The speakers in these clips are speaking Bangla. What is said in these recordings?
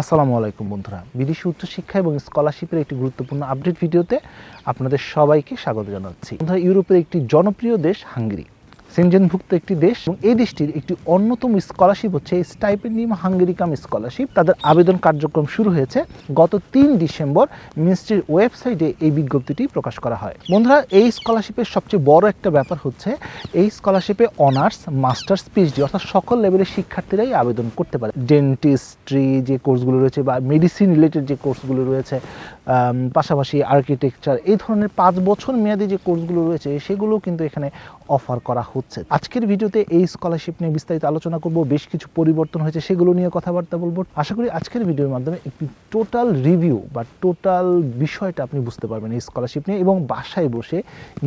আসসালামু আলাইকুম বন্ধুরা। বিদেশি উচ্চশিক্ষা এবং স্কলারশিপের একটি গুরুত্বপূর্ণ আপডেট ভিডিওতে আপনাদের সবাইকে স্বাগত জানাচ্ছি। বন্ধুরা, ইউরোপের একটি জনপ্রিয় দেশ হাঙ্গেরি। সেনজেনভুক্ত একটি দেশ এবং এই দেশটির একটি অন্যতম স্কলারশিপ হচ্ছে স্টাইপেন্ডিয়াম হাঙ্গেরিকাম স্কলারশিপ তাদের আবেদন কার্যক্রম শুরু হয়েছে গত তিন ডিসেম্বর। মিনিস্ট্রির ওয়েবসাইটে এই বিজ্ঞপ্তিটি প্রকাশ করা হয়। বন্ধুরা, এই স্কলারশিপের সবচেয়ে বড় একটা ব্যাপার হচ্ছে এই স্কলারশিপে অনার্স মাস্টার্স পিএইচডি অর্থাৎ সকল লেভেলের শিক্ষার্থীরাই আবেদন করতে পারে। ডেন্টিস্ট্রি যে কোর্সগুলো রয়েছে বা মেডিসিন রিলেটেড যে কোর্সগুলো রয়েছে পাশাপাশি আর্কিটেকচার এই ধরনের পাঁচ বছর মেয়াদি যে কোর্সগুলো রয়েছে সেগুলো কিন্তু এখানে অফার করা হচ্ছে। আজকের ভিডিওতে এই স্কলারশিপ নিয়ে বিস্তারিত আলোচনা করব, বেশ কিছু পরিবর্তন হয়েছে, সেগুলো নিয়ে কথাবার্তা বলব। আশা করি আজকের ভিডিওর মাধ্যমে একটি টোটাল রিভিউ বা টোটাল বিষয়টা আপনি বুঝতে পারবেন এই স্কলারশিপ নিয়ে এবং বাসায় বসে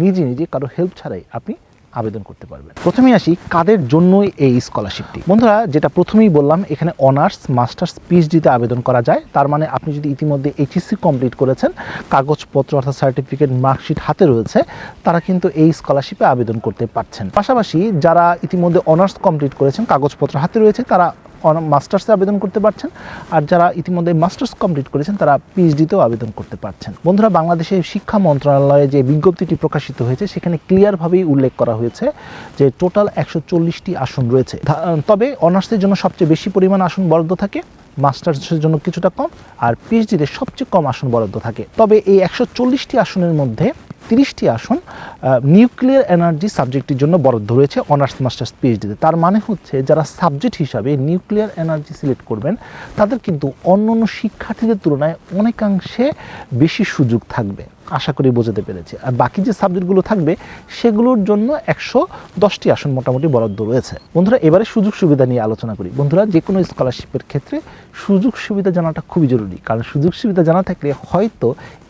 নিজে নিজে কারও হেল্প ছাড়াই আপনি আবেদন করতে পারবেন। প্রথমে আসি কাদের জন্যই এই স্কলারশিপটি বন্ধুরা, যেটা প্রথমেই বললাম, এখানে অনার্স মাস্টার্স পিএইচডিতে আবেদন করা যায়। তার মানে আপনি যদি ইতিমধ্যে এইচএসসি কমপ্লিট করেছেন, কাগজপত্র অর্থাৎ সার্টিফিকেট মার্কশিট হাতে রয়েছে, তারা কিন্তু এই স্কলারশিপে আবেদন করতে পারছেন। পাশাপাশি যারা ইতিমধ্যে অনার্স কমপ্লিট করেছেন, কাগজপত্র হাতে রয়েছে, তারা মাস্টার্সে আবেদন করতে পারছেন আর যারা ইতিমধ্যে মাস্টার্স কমপ্লিট করেছেন, তারা পিএইচডিতেও আবেদন করতে পারছেন। বন্ধুরা বাংলাদেশের শিক্ষা মন্ত্রণালয়ে যে বিজ্ঞপ্তিটি প্রকাশিত হয়েছে, সেখানে ক্লিয়ারভাবেই উল্লেখ করা হয়েছে যে টোটাল একশো চল্লিশটি আসন রয়েছে। তবে অনার্সের জন্য সবচেয়ে বেশি পরিমাণ আসন বরাদ্দ থাকে, মাস্টার্সের জন্য কিছুটা কম, আর পিএইচডিতে সবচেয়ে কম আসন বরাদ্দ থাকে। তবে এই একশো চল্লিশটি আসনের মধ্যে তিরিশটি আসন নিউক্লিয়ার এনার্জি সাবজেক্টের জন্য বরাদ্দ রয়েছে, অনার্স মাস্টার্স পিএইচডিতে তার মানে হচ্ছে যারা সাবজেক্ট হিসাবে নিউক্লিয়ার এনার্জি সিলেক্ট করবেন, তাদের কিন্তু অন্য অন্য শিক্ষার্থীদের তুলনায় অনেকাংশে বেশি সুযোগ থাকবে। আশা করি বোঝাতে পেরেছি। আর বাকি যে সাবজেক্টগুলো থাকবে, সেগুলোর জন্য একশো দশটি আসন মোটামুটি বরাদ্দ রয়েছে। বন্ধুরা, এবারে সুযোগ সুবিধা নিয়ে আলোচনা করি। বন্ধুরা, যে কোনো স্কলারশিপের ক্ষেত্রে সুযোগ সুবিধা জানাটা খুবই জরুরি। কারণ সুযোগ সুবিধা জানা থাকলে হয়তো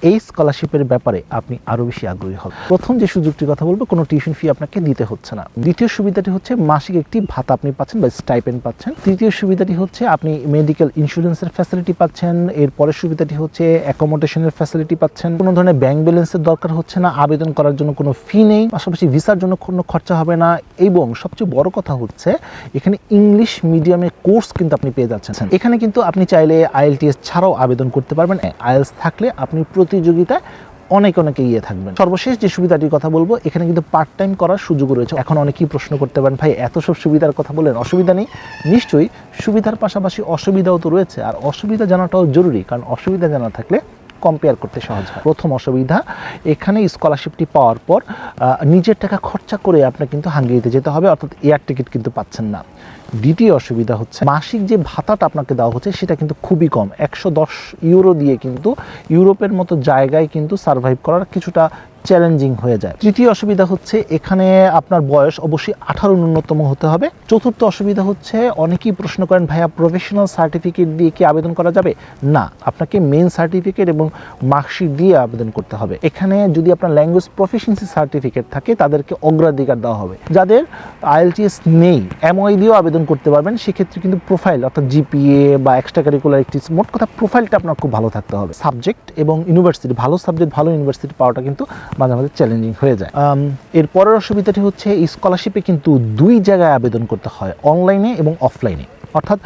এই স্কলারশিপের ব্যাপারে আপনি আরও বেশি আগ্রহী হবেন। প্রথম যে সুযোগটির কথা বলব, কোনো টিউশন ফি আপনাকে দিতে হচ্ছে না। দ্বিতীয় সুবিধাটি হচ্ছে মাসিক একটি ভাতা আপনি পাচ্ছেন বা স্টাইপেন্ড পাচ্ছেন। তৃতীয় সুবিধাটি হচ্ছে আপনি মেডিকেল ইন্স্যুরেন্সের ফ্যাসিলিটি পাচ্ছেন। এর পরের সুবিধাটি হচ্ছে অ্যাকোমোডেশনের ফ্যাসিলিটি পাচ্ছেন। কোনো ধরনের ব্যাংক ব্যালেন্সের দরকার হচ্ছে না, আবেদন করার জন্য কোনো ফি নেই, পাশাপাশি ভিসার জন্য কোনো খরচা হবে না এবং সবচেয়ে বড় কথা হচ্ছে, এখানে ইংলিশ মিডিয়ামের কোর্স কিন্তু আপনি পেয়ে যাচ্ছেন। এখানে কিন্তু আপনি চাইলে আইএলটিএস ছাড়াও আবেদন করতে পারবেন। আইএলস থাকলে আপনি প্রতিযোগিতায় অনেক অনেক ইয়ে থাকবেন। সর্বশেষ যে সুবিধাটির কথা বলব, এখানে কিন্তু পার্ট টাইম করার সুযোগ রয়েছে। এখন অনেকেই প্রশ্ন করতে পারেন, ভাই, এত সব সুবিধার কথা বলেন অসুবিধা নেই? নিশ্চয়ই সুবিধার পাশাপাশি অসুবিধাও তো রয়েছে। আর অসুবিধা জানাটাও জরুরি, কারণ অসুবিধা জানা থাকলে কম্পেয়ার করতে সহজ হয়। প্রথম অসুবিধা, এখানে স্কলারশিপটি পাওয়ার পর নিজের টাকা খরচা করে আপনাকে কিন্তু হাঙ্গেরিতে যেতে হবে, অর্থাৎ এয়ার টিকিট কিন্তু পাচ্ছেন না। দ্বিতীয় অসুবিধা হচ্ছে মাসিক যে ভাতাটা আপনাকে দেওয়া হচ্ছে সেটা কিন্তু খুবই কম। একশো দশ ইউরো দিয়ে কিন্তু ইউরোপের মতো জায়গায় কিন্তু সার্ভাইভ করার কিছুটা চ্যালেঞ্জিং হয়ে যায়। তৃতীয় অসুবিধা হচ্ছে এখানে আপনার বয়স অবশ্যই আঠারো ন্যূনতম হতে হবে। চতুর্থ অসুবিধা হচ্ছে অনেকেই প্রশ্ন করেন, ভাইয়া প্রফেশনাল সার্টিফিকেট দিয়ে কি আবেদন করা যাবে? না, আপনাকে মেন সার্টিফিকেট এবং মার্কশিট দিয়ে আবেদন করতে হবে। এখানে যদি আপনার ল্যাঙ্গুয়েজ প্রফিসিয়েন্সি সার্টিফিকেট থাকে, তাদেরকে অগ্রাধিকার দেওয়া হবে। যাদের আইএলটিএস নেই এমওআই দিয়েও আবেদন করতে পারবেন সেক্ষেত্রে কিন্তু প্রোফাইল অর্থাৎ জিপিএ বা এক্সট্রা কারিকুলার একটি মোট কথা প্রোফাইলটা আপনার খুব ভালো থাকতে হবে। সাবজেক্ট এবং ইউনিভার্সিটি ভালো সাবজেক্ট ভালো ইউনিভার্সিটি পাওয়াটা কিন্তু মাঝে মাঝে চ্যালেঞ্জিং হয়ে যায়। আম, এর পরের অসুবিধাটি হচ্ছে স্কলারশিপে কিন্তু দুই জায়গায় আবেদন করতে হয় অনলাইনে এবং অফলাইনে অর্থাৎ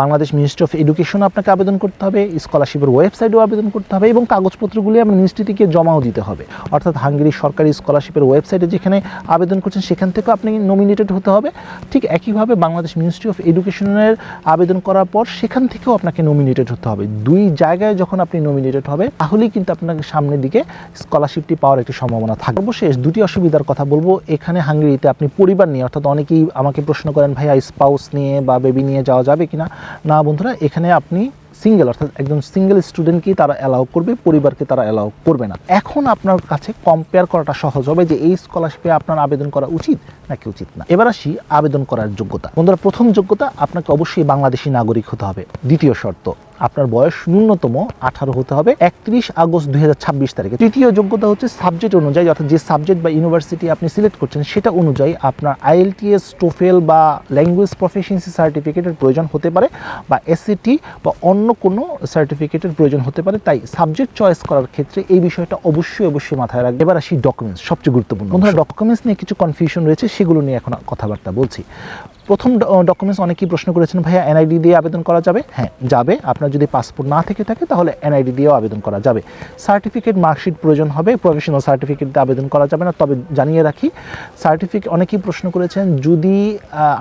বাংলাদেশ মিনিস্ট্রি অফ এডুকেশন আপনাকে আবেদন করতে হবে স্কলারশিপের ওয়েবসাইটেও আবেদন করতে হবে এবং কাগজপত্রগুলি আপনার মিনিস্ট্রিটিকে জমাও দিতে হবে। অর্থাৎ, হাঙ্গেরি সরকারি স্কলারশিপের ওয়েবসাইটে যেখানে আবেদন করছেন, সেখান থেকেও আপনি নমিনেটেড হতে হবে। ঠিক একইভাবে বাংলাদেশ মিনিস্ট্রি অফ এডুকেশনের আবেদন করার পর সেখান থেকেও আপনাকে নমিনেটেড হতে হবে। দুই জায়গায় যখন আপনি নমিনেটেড হবে, তাহলেই কিন্তু আপনাকে সামনের দিকে স্কলারশিপটি পাওয়ার একটি সম্ভাবনা থাকবে। সর্বশেষ দুটি অসুবিধার কথা বলব। এখানে হাঙ্গেরিতে আপনি পরিবার নিয়ে, অর্থাৎ অনেকেই আমাকে প্রশ্ন করেন, ভাইয়া স্পাউস নিয়ে বা বেবি নিয়ে যাওয়া যাবে কি না না বন্ধুরা, এখানে আপনি সিঙ্গেল অর্থাৎ একজন সিঙ্গেল স্টুডেন্টকেই তারা অ্যালাউ করবে? পরিবারকে তারা অ্যালাউ করবে না। এখন আপনার কাছে কম্পেয়ার করাটা সহজ হবে যে এই স্কলারশিপে আপনার আবেদন করা উচিত নাকি উচিত না? এবার আসি আবেদন করার যোগ্যতা। বন্ধুরা, প্রথম যোগ্যতা আপনাকে অবশ্যই বাংলাদেশি নাগরিক হতে হবে। দ্বিতীয় শর্ত আপনার বয়স ন্যূনতম আঠারো হতে হবে একত্রিশ আগস্ট দুই হাজার ছাব্বিশ তারিখে। তৃতীয় যোগ্যতা হচ্ছে সাবজেক্ট অনুযায়ী অর্থাৎ যে সাবজেক্ট বা ইউনিভার্সিটি আপনি সিলেক্ট করছেন সেটা অনুযায়ী আপনার আইএলটিএস টোফেল বা ল্যাঙ্গুয়েজ প্রফিসিয়েন্সি সার্টিফিকেটের প্রয়োজন হতে পারে বা এসএটি বা অন্য কোনো সার্টিফিকেটের প্রয়োজন হতে পারে। তাই সাবজেক্ট চয়েস করার ক্ষেত্রে এই বিষয়টা অবশ্যই অবশ্যই মাথায় রাখবে এবার আসি ডকুমেন্টস সবচেয়ে গুরুত্বপূর্ণ বন্ধুরা ডকুমেন্টস নিয়ে কিছু কনফিউশন রয়েছে সেগুলো নিয়ে এখন কথাবার্তা বলছি। প্রথম ডকুমেন্টস অনেকেই প্রশ্ন করেছেন, ভাইয়া এনআইডি দিয়ে আবেদন করা যাবে? হ্যাঁ যাবে। আপনার যদি পাসপোর্ট না থেকে থাকে, তাহলে এনআইডি দিয়েও আবেদন করা যাবে। সার্টিফিকেট মার্কশিট প্রয়োজন হবে প্রফেশনাল সার্টিফিকেট দিয়ে আবেদন করা যাবে না। তবে জানিয়ে রাখি সার্টিফিকেট অনেকেই প্রশ্ন করেছেন, যদি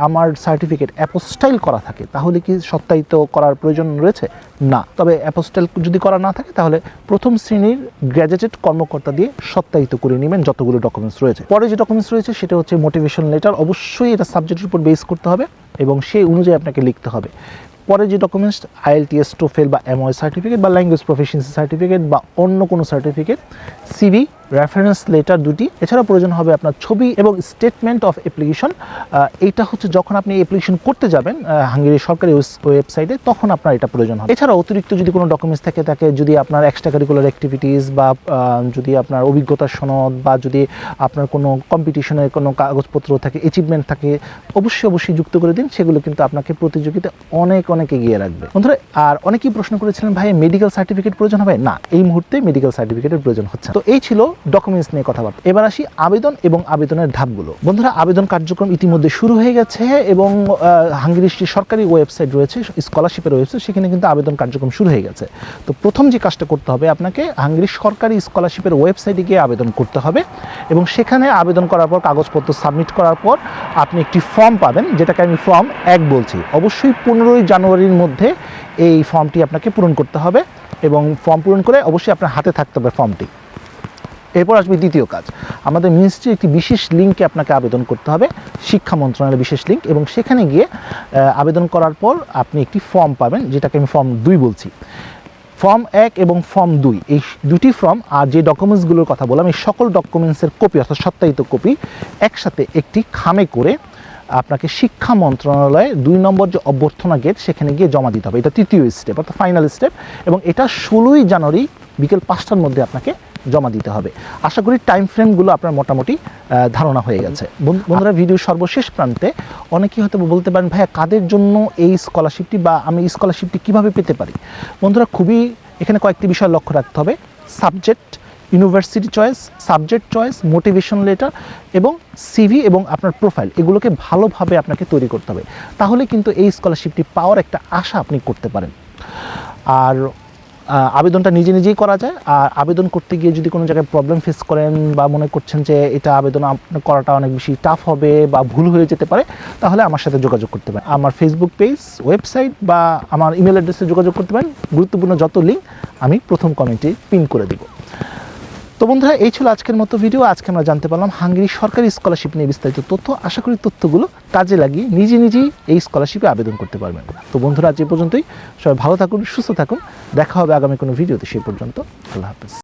আমার সার্টিফিকেট অ্যাপোস্টাইল করা থাকে, তাহলে কি সত্যায়িত করার প্রয়োজন রয়েছে? না। তবে অ্যাপোস্টাইল যদি করা না থাকে, তাহলে প্রথম শ্রেণির গ্র্যাজুয়েটেড কর্মকর্তা দিয়ে সত্যায়িত করে নেবেন যতগুলো ডকুমেন্টস রয়েছে। পরে যে ডকুমেন্টস রয়েছে, সেটা হচ্ছে মোটিভেশন লেটার অবশ্যই এটা সাবজেক্টের উপর বেস করতে হবে এবং সেই অনুযায়ী আপনাকে লিখতে হবে। পরে যে ডকুমেন্টস আইএলটিএস টোফেল বা এমওয়াই সার্টিফিকেট বা ল্যাঙ্গুয়েজ প্রফেশনসি সার্টিফিকেট বা অন্য কোনো সার্টিফিকেট সিভি রেফারেন্স লেটার দুটি। এছাড়া প্রয়োজন হবে আপনার ছবি এবং স্টেটমেন্ট অফ অ্যাপ্লিকেশন এইটা হচ্ছে যখন আপনি অ্যাপ্লিকেশন করতে যাবেন হাঙ্গেরির সরকারি ওয়েবসাইটে তখন আপনার এটা প্রয়োজন হবে। এছাড়া অতিরিক্ত যদি কোনো ডকুমেন্টস থাকে থাকে যদি আপনার এক্সট্রা কারিকুলার অ্যাক্টিভিটিস বা যদি আপনার অভিজ্ঞতার সনদ বা যদি আপনার কোনো কম্পিটিশনের কোনো কাগজপত্র থাকে অ্যাচিভমেন্ট থাকে, অবশ্যই অবশ্যই যুক্ত করে দিন। সেগুলো কিন্তু আপনাকে প্রতিযোগিতা অনেক অনেক এগিয়ে রাখবে। বন্ধুরা, আর অনেকেই প্রশ্ন করেছিলেন, ভাই মেডিকেল সার্টিফিকেট প্রয়োজন হবে? না, এই মুহূর্তে মেডিকেল সার্টিফিকেটের প্রয়োজন হচ্ছে তো এই ছিল ডকুমেন্টস নিয়ে কথাবার্তা। এবার আসি আবেদন এবং আবেদনের ধাপগুলো। বন্ধুরা, আবেদন কার্যক্রম ইতিমধ্যে শুরু হয়ে গেছে এবং হাঙ্গেরির সরকারি ওয়েবসাইট রয়েছে স্কলারশিপের ওয়েবসাইট সেখানে কিন্তু আবেদন কার্যক্রম শুরু হয়ে গেছে। তো প্রথম যে কাজটা করতে হবে আপনাকে, হাঙ্গেরির সরকারি স্কলারশিপের ওয়েবসাইটে গিয়ে আবেদন করতে হবে এবং সেখানে আবেদন করার পর, কাগজপত্র সাবমিট করার পর, আপনি একটি ফর্ম পাবেন, যেটাকে আমি ফর্ম এক বলছি। অবশ্যই পনেরোই জানুয়ারির মধ্যে এই ফর্মটি আপনাকে পূরণ করতে হবে এবং ফর্ম পূরণ করে অবশ্যই আপনার হাতে থাকতে হবে ফর্মটি এরপর আসবে দ্বিতীয় কাজ। আমাদের মিনিস্ট্রির একটি বিশেষ লিঙ্কে আপনাকে আবেদন করতে হবে, শিক্ষা মন্ত্রণালয়ের বিশেষ লিঙ্ক এবং সেখানে গিয়ে আবেদন করার পর আপনি একটি ফর্ম পাবেন, যেটাকে আমি ফর্ম দুই বলছি। ফর্ম এক এবং ফর্ম দুই, এই দুটি ফর্ম আর যে ডকুমেন্টসগুলোর কথা বললাম, এই সকল ডকুমেন্টসের কপি অর্থাৎ সত্যায়িত কপি একসাথে একটি খামে করে আপনাকে শিক্ষা মন্ত্রণালয়ে দুই নম্বর যে অভ্যর্থনা গেট সেখানে গিয়ে জমা দিতে হবে। এটা তৃতীয় স্টেপ অর্থাৎ ফাইনাল স্টেপ এবং এটা ষোলোই জানুয়ারি বিকেল পাঁচটার মধ্যে আপনাকে জমা দিতে হবে। আশা করি টাইম ফ্রেমগুলো আপনার মোটামুটি ধারণা হয়ে গেছে। বন্ধু- বন্ধুরা ভিডিওর সর্বশেষ প্রান্তে অনেকেই হয়তো বলতে পারেন ভাইয়া কাদের জন্য এই স্কলারশিপটি বা আমি স্কলারশিপটি কীভাবে পেতে পারি? বন্ধুরা খুবই এখানে কয়েকটি বিষয় লক্ষ্য রাখতে হবে। Subject university choice subject choice motivation letter এবং সিভি এবং আপনার প্রোফাইল এগুলোকে ভালোভাবে আপনাকে তৈরি করতে হবে। তাহলে কিন্তু এই স্কলারশিপটি পাওয়ার একটা আশা আপনি করতে পারেন। আর আবেদনটা নিজে নিজেই করা যায়। আর আবেদন করতে গিয়ে যদি কোনো জায়গায় প্রবলেম ফেস করেন বা মনে করছেন যে এটা আবেদন আপনার করাটা অনেক বেশি টাফ হবে বা ভুল হয়ে যেতে পারে, তাহলে আমার সাথে যোগাযোগ করতে পারেন। আমার ফেসবুক পেজ ওয়েবসাইট বা আমার ইমেল অ্যাড্রেসে যোগাযোগ করতে পারেন। গুরুত্বপূর্ণ যত লিঙ্ক আমি প্রথম কমেন্টে পিন করে দিব। তো বন্ধুরা, এই ছিল আজকের মতো ভিডিও আজকে আমরা জানতে পারলাম হাঙ্গেরি সরকারি স্কলারশিপ নিয়ে বিস্তারিত তথ্য। আশা করি তথ্যগুলো কাজে লাগিয়ে নিজে নিজেই এই স্কলারশিপে আবেদন করতে পারবেন। তো বন্ধুরা, আজ এ পর্যন্তই। সবাই ভালো থাকুন, সুস্থ থাকুন। দেখা হবে আগামী কোনো ভিডিওতে সেই পর্যন্ত। আল্লাহ হাফেজ।